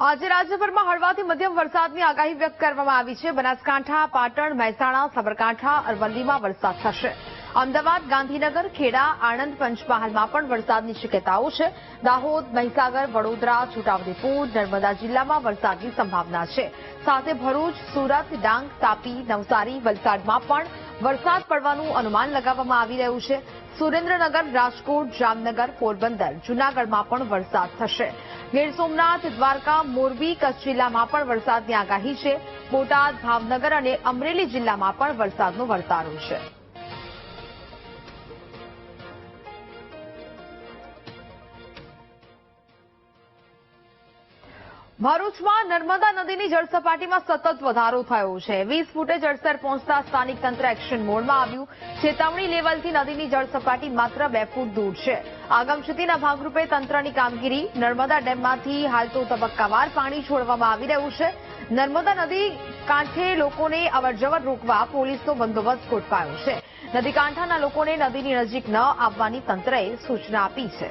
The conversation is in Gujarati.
આજે રાજ્યભરમાં હળવાથી મધ્યમ વરસાદની આગાહી વ્યક્ત કરવામાં આવી છે. બનાસકાંઠા, પાટણ, મહેસાણા, સાબરકાંઠા, અરવલ્લીમાં વરસાદ થશે. અમદાવાદ, ગાંધીનગર, ખેડા, આણંદ પંચમહાલમાં પણ વરસાદની શક્યતાઓ છે. દાહોદ, મહીસાગર, વડોદરા, છોટાઉદેપુર, નર્મદા જિલ્લામાં વરસાદની સંભાવના છે. સાથે ભરૂચ, સુરત, ડાંગ, તાપી, નવસારી, વલસાડમાં પણ વરસાદ પડવાનું અનુમાન લગાવવામાં આવી રહ્યું છે. સુરેન્દ્રનગર, રાજકોટ, જામનગર, પોરબંદર. જૂનાગઢમાં પણ વરસાદ થશે. ગીર સોમનાથ, દ્વારકા, મોરબી, કચ્છ જિલ્લામાં પણ વરસાદની આગાહી છે. બોટાદ, ભાવનગર અને અમરેલી જિલ્લામાં પણ વરસાદનો વરતારો છે. ભરૂચમાં નર્મદા નદીની જળસપાટીમાં સતત વધારો થયો છે. વીસ ફૂટે જળસ્તર પહોંચતા સ્થાનિક તંત્ર એક્શન મોડમાં આવ્યું. ચેતવણી લેવલથી નદીની જળસપાટી માત્ર બે ફૂટ દૂર છે. આગમચેતીના ભાગરૂપે તંત્રની કામગીરી નર્મદા ડેમમાંથી હાલ તો તબક્કાવાર પાણી છોડવામાં આવી રહ્યું છે. નર્મદા નદી કાંઠે લોકોને અવરજવર રોકવા પોલીસનો બંદોબસ્ત ગોઠવાયો છે. નદી કાંઠાના લોકોને નદીની નજીક ન આવવાની તંત્રએ સૂચના આપી છે.